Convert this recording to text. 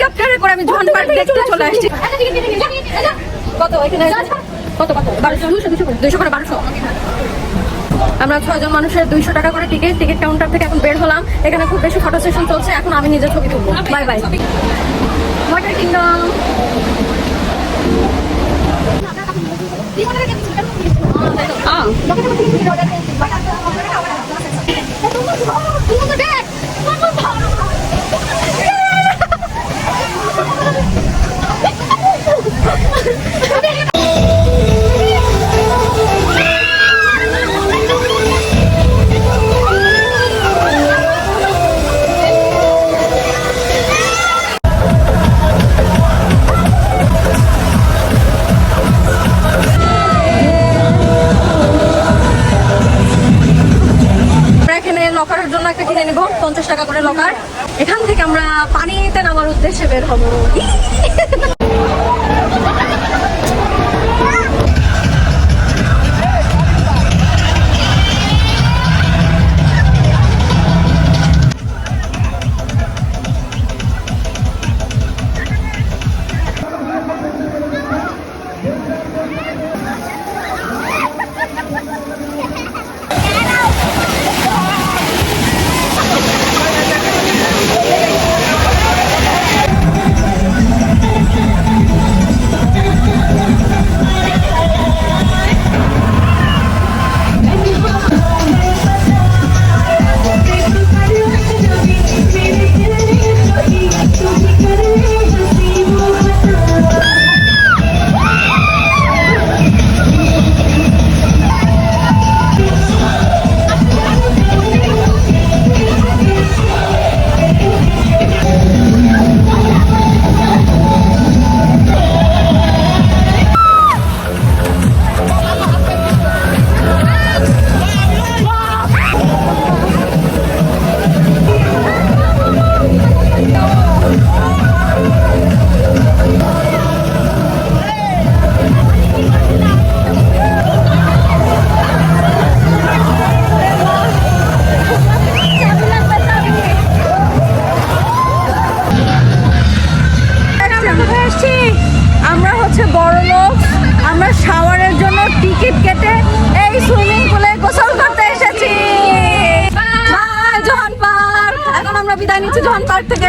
হেলিকপ্টারে করে আমি ঝন পার্ক দেখতে চলে আসছি। কত? এখানে কত কত? বারোশো দুইশো করে। বারোশো। আমরা ছয়জন মানুষের দুইশো টাকা করে টিকিট টিকিট কাউন্টার থেকে এখন বের হলাম। এখানে খুব বেশি ফটো সেশন চলছে এখন আমি নিজে ছবি তুলবো। বাই বাই ওয়াটার কিংডম কিনে নেব পঞ্চাশ টাকা করে লকার এখান থেকে আমরা পানিতে নামার উদ্দেশ্যে বের হব। এসেছি আমরা হচ্ছে বড় লোক। আমরা শাওয়ারের জন্য টিকিট কেটে এই সুইমিং পুলে গোসল করতে এসেছি। Johan park. এখন আমরা বিদায় নিচ্ছি জোহান পার্ক থেকে।